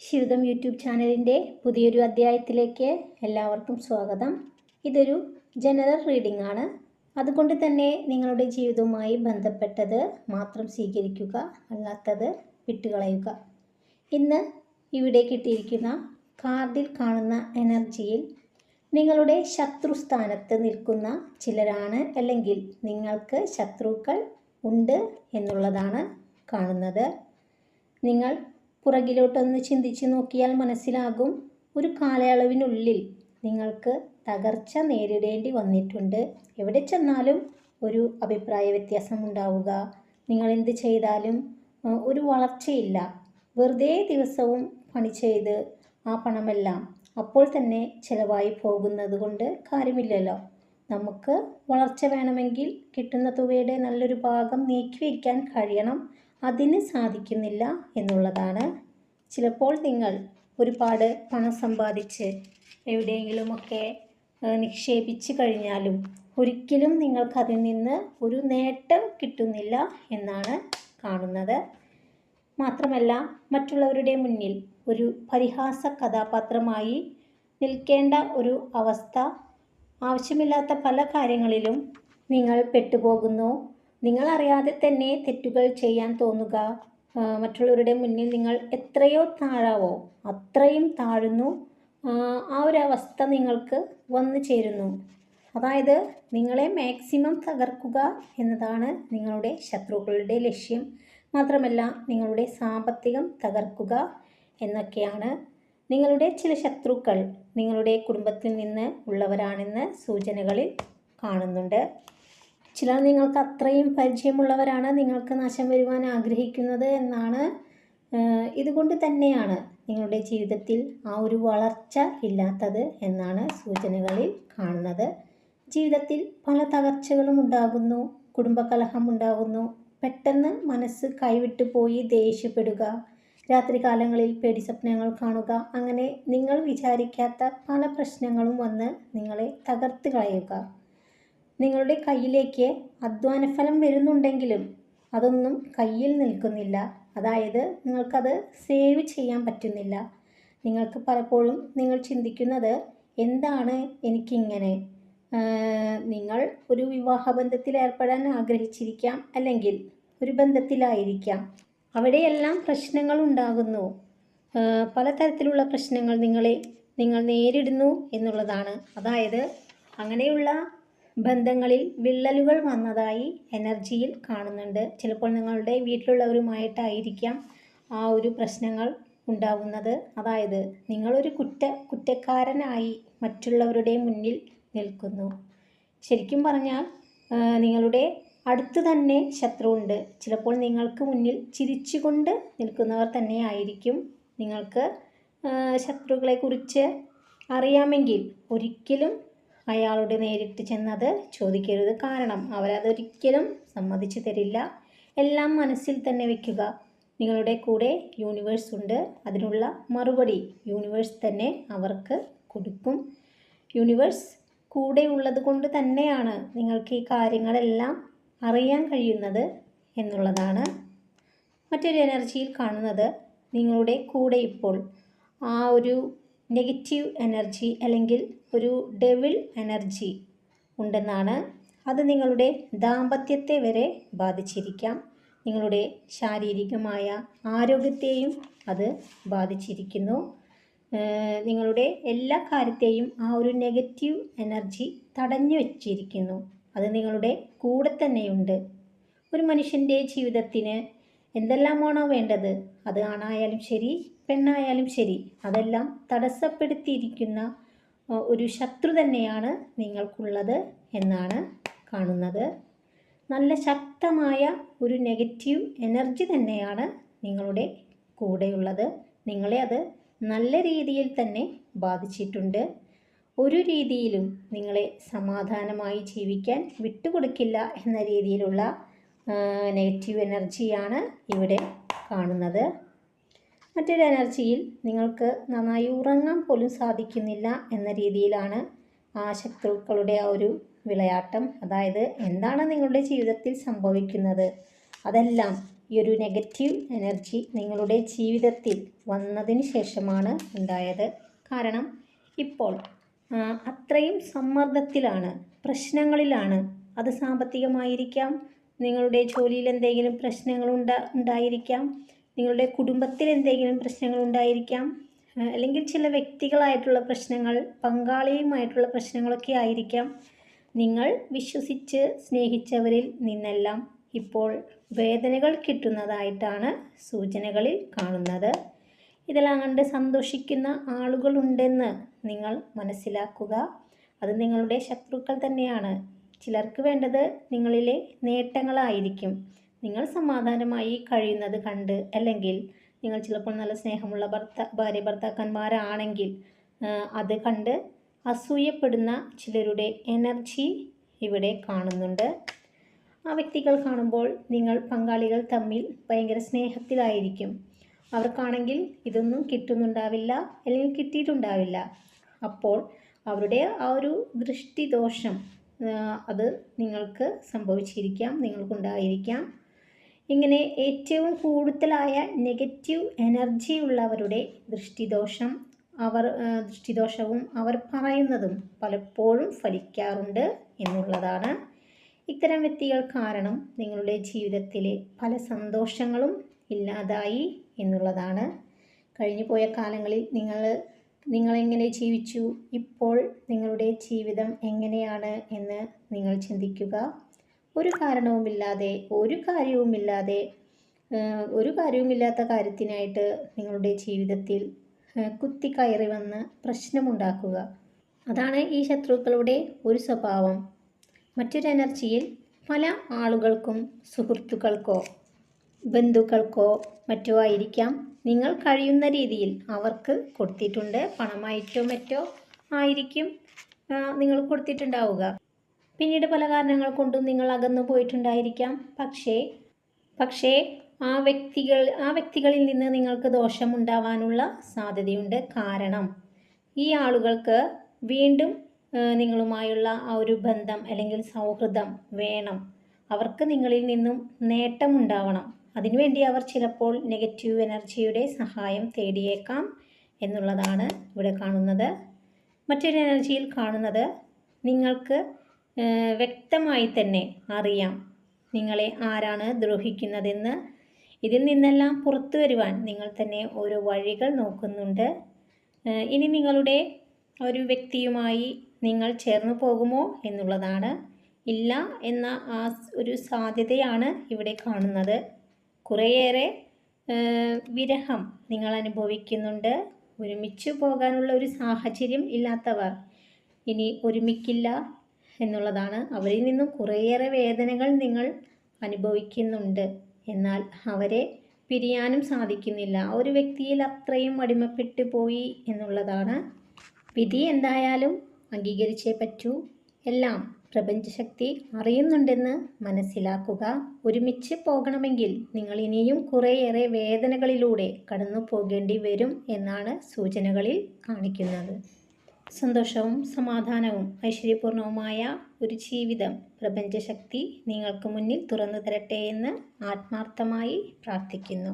ശിവദം YouTube ചാനലിന്റെ പുതിയൊരു അധ്യായത്തിലേക്ക് എല്ലാവർക്കും സ്വാഗതം. ഇതൊരു ജനറൽ റീഡിംഗ് ആണ്. അതുകൊണ്ട് തന്നെ നിങ്ങളുടെ ജീവിതവുമായി ബന്ധപ്പെട്ടത് മാത്രം സ്വീകരിക്കുക അല്ലാത്തത് വിട്ടുകളയുക. ഇന്ന് ഇവിടെ കിട്ടിയിരിക്കുന്ന കാർഡിൽ കാണുന്ന എനർജിയിൽ നിങ്ങളുടെ ശത്രുസ്ഥാനത്ത് നിൽക്കുന്ന ചിലരാണ് അല്ലെങ്കിൽ നിങ്ങൾക്ക് ശത്രുക്കൾ ഉണ്ട് എന്നുള്ളതാണ് കാണുന്നത്. നിങ്ങൾ പുറകിലോട്ടൊന്ന് ചിന്തിച്ച് നോക്കിയാൽ മനസ്സിലാകും. ഒരു കാലയളവിനുള്ളിൽ നിങ്ങൾക്ക് തകർച്ച നേരിടേണ്ടി വന്നിട്ടുണ്ട്. എവിടെ ചെന്നാലും ഒരു അഭിപ്രായ വ്യത്യാസം ഉണ്ടാവുക നിങ്ങൾ എന്ത് ചെയ്താലും ഒരു വളർച്ചയില്ല. വെറുതെ ദിവസവും പണി ചെയ്ത് ആ പണമെല്ലാം അപ്പോൾ തന്നെ ചിലവായി പോകുന്നത് കൊണ്ട് കാര്യമില്ലല്ലോ. നമുക്ക് വളർച്ച വേണമെങ്കിൽ കിട്ടുന്ന തുകയുടെ നല്ലൊരു ഭാഗം നീക്കി വയ്ക്കാൻ കഴിയണം. അതിന് സാധിക്കുന്നില്ല എന്നുള്ളതാണ്. ചിലപ്പോൾ നിങ്ങൾ ഒരുപാട് പണം സമ്പാദിച്ച് എവിടെയെങ്കിലുമൊക്കെ നിക്ഷേപിച്ച് കഴിഞ്ഞാലും ഒരിക്കലും നിങ്ങൾക്കതിൽ നിന്ന് ഒരു നേട്ടം കിട്ടുന്നില്ല എന്നാണ് കാണുന്നത്. മാത്രമല്ല മറ്റുള്ളവരുടെ മുന്നിൽ ഒരു പരിഹാസ കഥാപാത്രമായി നിൽക്കേണ്ട ഒരു അവസ്ഥ ആവശ്യമില്ലാത്ത പല കാര്യങ്ങളിലും നിങ്ങൾ പെട്ടുപോകുന്നു. നിങ്ങൾ അറിയാതെ തന്നെ തെറ്റുകൾ ചെയ്യാൻ തോന്നുക. മറ്റുള്ളവരുടെ മുന്നിൽ നിങ്ങൾ എത്രയോ താഴാവോ അത്രയും താഴുന്നു. ആ ഒരു അവസ്ഥ നിങ്ങൾക്ക് വന്നു ചേരുന്നു. അതായത് നിങ്ങളെ മാക്സിമം തകർക്കുക എന്നതാണ് നിങ്ങളുടെ ശത്രുക്കളുടെ ലക്ഷ്യം. മാത്രമല്ല നിങ്ങളുടെ സാമ്പത്തികം തകർക്കുക എന്നൊക്കെയാണ് നിങ്ങളുടെ ചില ശത്രുക്കൾ നിങ്ങളുടെ കുടുംബത്തിൽ നിന്ന് ഉള്ളവരാണെന്ന് സൂചനകളിൽ കാണുന്നുണ്ട്. ചിലർ നിങ്ങൾക്ക് അത്രയും പരിചയമുള്ളവരാണ് നിങ്ങൾക്ക് നാശം വരുവാൻ ആഗ്രഹിക്കുന്നത് എന്നാണ്. ഇതുകൊണ്ട് തന്നെയാണ് നിങ്ങളുടെ ജീവിതത്തിൽ ആ ഒരു വളർച്ച ഇല്ലാത്തത് എന്നാണ് സൂചനകളിൽ കാണുന്നത്. ജീവിതത്തിൽ പല തകർച്ചകളും ഉണ്ടാകുന്നു കുടുംബകലഹം ഉണ്ടാകുന്നു. പെട്ടെന്ന് മനസ്സ് കൈവിട്ടു പോയി ദേഷ്യപ്പെടുക രാത്രികാലങ്ങളിൽ പേടി സ്വപ്നങ്ങൾ കാണുക അങ്ങനെ നിങ്ങൾ വിചാരിക്കാത്ത പല പ്രശ്നങ്ങളും വന്ന് നിങ്ങളെ തകർത്ത് കളയുക. നിങ്ങളുടെ കയ്യിലേക്ക് അധ്വാനഫലം വരുന്നുണ്ടെങ്കിലും അതൊന്നും കയ്യിൽ നിൽക്കുന്നില്ല. അതായത് നിങ്ങൾക്കത് സേവ് ചെയ്യാൻ പറ്റുന്നില്ല. നിങ്ങൾക്ക് പലപ്പോഴും നിങ്ങൾ ചിന്തിക്കുന്നത് എന്താണ് എനിക്കിങ്ങനെ? നിങ്ങൾ ഒരു വിവാഹബന്ധത്തിൽ ഏർപ്പെടാൻ ആഗ്രഹിച്ചിരിക്കാം അല്ലെങ്കിൽ ഒരു ബന്ധത്തിലായിരിക്കാം. അവിടെയെല്ലാം പ്രശ്നങ്ങൾ ഉണ്ടാകുന്നു. പലതരത്തിലുള്ള പ്രശ്നങ്ങൾ നിങ്ങളെ നിങ്ങൾ നേരിടുന്നു എന്നുള്ളതാണ്. അതായത് അങ്ങനെയുള്ള ബന്ധങ്ങളിൽ വിള്ളലുകൾ വന്നതായി എനർജിയിൽ കാണുന്നുണ്ട്. ചിലപ്പോൾ നിങ്ങളുടെ വീട്ടിലുള്ളവരുമായിട്ടായിരിക്കാം ആ ഒരു പ്രശ്നങ്ങൾ ഉണ്ടാവുന്നത്. അതായത് നിങ്ങളൊരു കുറ്റ കുറ്റക്കാരനായി മറ്റുള്ളവരുടെ മുന്നിൽ നിൽക്കുന്നു. ശരിക്കും പറഞ്ഞാൽ നിങ്ങളുടെ അടുത്ത് തന്നെ ശത്രുണ്ട് ചിലപ്പോൾ നിങ്ങൾക്ക് മുന്നിൽ ചിരിച്ചുകൊണ്ട് നിൽക്കുന്നവർ തന്നെ ആയിരിക്കും. നിങ്ങൾക്ക് ശത്രുക്കളെക്കുറിച്ച് അറിയാമെങ്കിൽ ഒരിക്കലും അയാളുടെ നേരിട്ട് ചെന്നത് ചോദിക്കരുത് കാരണം അവരതൊരിക്കലും സമ്മതിച്ചു തരില്ല. എല്ലാം മനസ്സിൽ തന്നെ വെക്കുക. നിങ്ങളുടെ കൂടെ യൂണിവേഴ്സ് ഉണ്ട്. അതിനുള്ള മറുപടി യൂണിവേഴ്സ് തന്നെ അവർക്ക് കൊടുക്കും. യൂണിവേഴ്സ് കൂടെ ഉള്ളത് കൊണ്ട് തന്നെയാണ് നിങ്ങൾക്ക് ഈ കാര്യങ്ങളെല്ലാം അറിയാൻ കഴിയുന്നത് എന്നുള്ളതാണ് മറ്റൊരു എനർജിയിൽ കാണുന്നത്. നിങ്ങളുടെ കൂടെ ഇപ്പോൾ ആ ഒരു നെഗറ്റീവ് എനർജി അല്ലെങ്കിൽ ഒരു ഡെവിൾ എനർജി ഉണ്ടെന്നാണ്. അത് നിങ്ങളുടെ ദാമ്പത്യത്തെ വരെ ബാധിച്ചിരിക്കാം. നിങ്ങളുടെ ശാരീരികമായ ആരോഗ്യത്തെയും അത് ബാധിച്ചിരിക്കുന്നു. നിങ്ങളുടെ എല്ലാ കാര്യത്തെയും ആ ഒരു നെഗറ്റീവ് എനർജി തടഞ്ഞു വച്ചിരിക്കുന്നു. അത് നിങ്ങളുടെ കൂടെ തന്നെയുണ്ട്. ഒരു മനുഷ്യന്റെ ജീവിതത്തിന് എന്തെല്ലാമാണോ വേണ്ടത്? അത് ആണായാലും ശരി പെണ്ണായാലും ശരി. അതെല്ലാം തടസ്സപ്പെടുത്തിയിരിക്കുന്ന ഒരു ശത്രു തന്നെയാണ് നിങ്ങൾക്കുള്ളത് എന്നാണ് കാണുന്നത്. നല്ല ശക്തമായ ഒരു നെഗറ്റീവ് എനർജി തന്നെയാണ് നിങ്ങളുടെ കൂടെയുള്ളത്. നിങ്ങളെ അത് നല്ല രീതിയിൽ തന്നെ ബാധിച്ചിട്ടുണ്ട്. ഒരു രീതിയിലും നിങ്ങളെ സമാധാനമായി ജീവിക്കാൻ വിട്ടുകൊടുക്കില്ല എന്ന രീതിയിലുള്ള നെഗറ്റീവ് എനർജിയാണ് ഇവിടെ കാണുന്നത്. മറ്റൊരു എനർജിയിൽ നിങ്ങൾക്ക് നന്നായി ഉറങ്ങാൻ പോലും സാധിക്കുന്നില്ല എന്ന രീതിയിലാണ് ആ ശത്രുക്കളുടെ ആ ഒരു വിളയാട്ടം. അതായത് എന്താണ് നിങ്ങളുടെ ജീവിതത്തിൽ സംഭവിക്കുന്നത്? അതെല്ലാം ഈ ഒരു നെഗറ്റീവ് എനർജി നിങ്ങളുടെ ജീവിതത്തിൽ വന്നതിന് ശേഷമാണ് ഉണ്ടായത്. കാരണം ഇപ്പോൾ അത്രയും സമ്മർദ്ദത്തിലാണ് പ്രശ്നങ്ങളിലാണ് അത് സാമ്പത്തികമായിരിക്കാം. നിങ്ങളുടെ ജോലിയിൽ എന്തെങ്കിലും പ്രശ്നങ്ങളുണ്ട ഉണ്ടായിരിക്കാം. നിങ്ങളുടെ കുടുംബത്തിൽ എന്തെങ്കിലും പ്രശ്നങ്ങൾ ഉണ്ടായിരിക്കാം അല്ലെങ്കിൽ ചില വ്യക്തികളായിട്ടുള്ള പ്രശ്നങ്ങൾ പങ്കാളിയുമായിട്ടുള്ള പ്രശ്നങ്ങളൊക്കെ ആയിരിക്കാം. നിങ്ങൾ വിശ്വസിച്ച് സ്നേഹിച്ചവരിൽ നിന്നെല്ലാം ഇപ്പോൾ വേദനകൾ കിട്ടുന്നതായിട്ടാണ് സൂചനകളിൽ കാണുന്നത്. ഇതെല്ലാം കണ്ട് സന്തോഷിക്കുന്ന ആളുകളുണ്ടെന്ന് നിങ്ങൾ മനസ്സിലാക്കുക. അത് നിങ്ങളുടെ ശത്രുക്കൾ തന്നെയാണ്. ചിലർക്ക് വേണ്ടത് നിങ്ങളിലെ നേട്ടങ്ങളായിരിക്കും. നിങ്ങൾ സമാധാനമായി കഴിയുന്നത് കണ്ട് അല്ലെങ്കിൽ നിങ്ങൾ ചിലപ്പോൾ നല്ല സ്നേഹമുള്ള ഭർത്ത ഭാര്യ ഭർത്താക്കന്മാരാണെങ്കിൽ അത് കണ്ട് അസൂയപ്പെടുന്ന ചിലരുടെ എനർജി ഇവിടെ കാണുന്നുണ്ട്. ആ വ്യക്തികൾ കാണുമ്പോൾ നിങ്ങൾ പങ്കാളികൾ തമ്മിൽ ഭയങ്കര സ്നേഹത്തിലായിരിക്കും. അവർക്കാണെങ്കിൽ ഇതൊന്നും കിട്ടുന്നുണ്ടാവില്ല അല്ലെങ്കിൽ കിട്ടിയിട്ടുണ്ടാവില്ല. അപ്പോൾ അവരുടെ ആ ഒരു ദൃഷ്ടിദോഷം അത് നിങ്ങൾക്ക് സംഭവിച്ചിരിക്കാം നിങ്ങൾക്കുണ്ടായിരിക്കാം. ഇങ്ങനെ ഏറ്റവും കൂടുതലായ നെഗറ്റീവ് എനർജി ഉള്ളവരുടെ ദൃഷ്ടിദോഷം അവർ ദൃഷ്ടിദോഷവും അവർ പറയുന്നതും പലപ്പോഴും ഫലിക്കാറുണ്ട് എന്നുള്ളതാണ്. ഇത്തരം വ്യക്തികൾ കാരണം നിങ്ങളുടെ ജീവിതത്തിലെ പല സന്തോഷങ്ങളും ഇല്ലാതായി എന്നുള്ളതാണ്. കഴിഞ്ഞു പോയ കാലങ്ങളിൽ നിങ്ങൾ നിങ്ങളെങ്ങനെ ജീവിച്ചു? ഇപ്പോൾ നിങ്ങളുടെ ജീവിതം എങ്ങനെയാണ് എന്ന് നിങ്ങൾ ചിന്തിക്കുക. ഒരു കാരണവുമില്ലാതെ ഒരു കാര്യവുമില്ലാതെ ഒരു കാര്യവുമില്ലാത്ത കാര്യത്തിനായിട്ട് നിങ്ങളുടെ ജീവിതത്തിൽ കുത്തി കുത്തിക്കയറി വന്ന് പ്രശ്നമുണ്ടാക്കുക. അതാണ് ഈ ശത്രുക്കളുടെ ഒരു സ്വഭാവം. മറ്റൊരു എനർജിയിൽ പല ആളുകൾക്കും സുഹൃത്തുക്കൾക്കോ ബന്ധുക്കൾക്കോ മറ്റോ ആയിരിക്കാം. നിങ്ങൾ കഴിയുന്ന രീതിയിൽ അവർക്ക് കൊടുത്തിട്ടുണ്ട്. പണമായിട്ടോ മറ്റോ ആയിരിക്കും നിങ്ങൾ കൊടുത്തിട്ടുണ്ടാവുക. പിന്നീട് പല കാരണങ്ങൾ കൊണ്ടും നിങ്ങൾ അകന്നു പോയിട്ടുണ്ടായിരിക്കാം. പക്ഷേ പക്ഷേ ആ വ്യക്തികൾ ആ വ്യക്തികളിൽ നിന്ന് നിങ്ങൾക്ക് ദോഷമുണ്ടാവാനുള്ള സാധ്യതയുണ്ട്. കാരണം ഈ ആളുകൾക്ക് വീണ്ടും നിങ്ങളുമായുള്ള ആ ഒരു ബന്ധം അല്ലെങ്കിൽ സൗഹൃദം വേണം. അവർക്ക് നിങ്ങളിൽ നിന്നും നേട്ടമുണ്ടാവണം. അതിനുവേണ്ടി അവർ ചിലപ്പോൾ നെഗറ്റീവ് എനർജിയുടെ സഹായം തേടിയേക്കാം എന്നുള്ളതാണ് ഇവിടെ കാണുന്നത്. മറ്റൊരു എനർജിയിൽ കാണുന്നത് നിങ്ങൾക്ക് വ്യക്തമായി തന്നെ അറിയാം നിങ്ങളെ ആരാണ് ദ്രോഹിക്കുന്നതെന്ന്. ഇതിൽ നിന്നെല്ലാം പുറത്തു വരുവാൻ നിങ്ങൾ തന്നെ ഓരോ വഴികൾ നോക്കുന്നുണ്ട്. ഇനി നിങ്ങളുടെ ഒരു വ്യക്തിയുമായി നിങ്ങൾ ചേർന്ന് പോകുമോ എന്നുള്ളതാണ്. ഇല്ല എന്ന ആ ഒരു സാധ്യതയാണ് ഇവിടെ കാണുന്നത്. കുറേയേറെ വിരഹം നിങ്ങൾ അനുഭവിക്കുന്നുണ്ട്. ഒരുമിച്ച് പോകാനുള്ള ഒരു സാഹചര്യം ഇല്ലാത്തവർ. ഇനി ഒരുമിക്കില്ല. എന്നുള്ളതാണ്. അവരിൽ നിന്നും കുറേയേറെ വേദനകൾ നിങ്ങൾ അനുഭവിക്കുന്നുണ്ട്. എന്നാൽ അവരെ പിരിയാനും സാധിക്കുന്നില്ല. ആ ഒരു വ്യക്തിയിൽ അത്രയും അടിമപ്പെട്ടു പോയി എന്നുള്ളതാണ്. വിധി എന്തായാലും അംഗീകരിച്ചേ പറ്റൂ. എല്ലാം പ്രപഞ്ചശക്തി അറിയുന്നുണ്ടെന്ന് മനസ്സിലാക്കുക. ഒരുമിച്ച് പോകണമെങ്കിൽ നിങ്ങൾ ഇനിയും കുറേയേറെ വേദനകളിലൂടെ കടന്നു പോകേണ്ടി വരും എന്നാണ് സൂചനകളിൽ കാണിക്കുന്നത്. സന്തോഷവും സമാധാനവും ഐശ്വര്യപൂർണവുമായ ഒരു ജീവിതം പ്രപഞ്ചശക്തി നിങ്ങൾക്ക് മുന്നിൽ തുറന്നു തരട്ടെ എന്ന് ആത്മാർത്ഥമായി പ്രാർത്ഥിക്കുന്നു.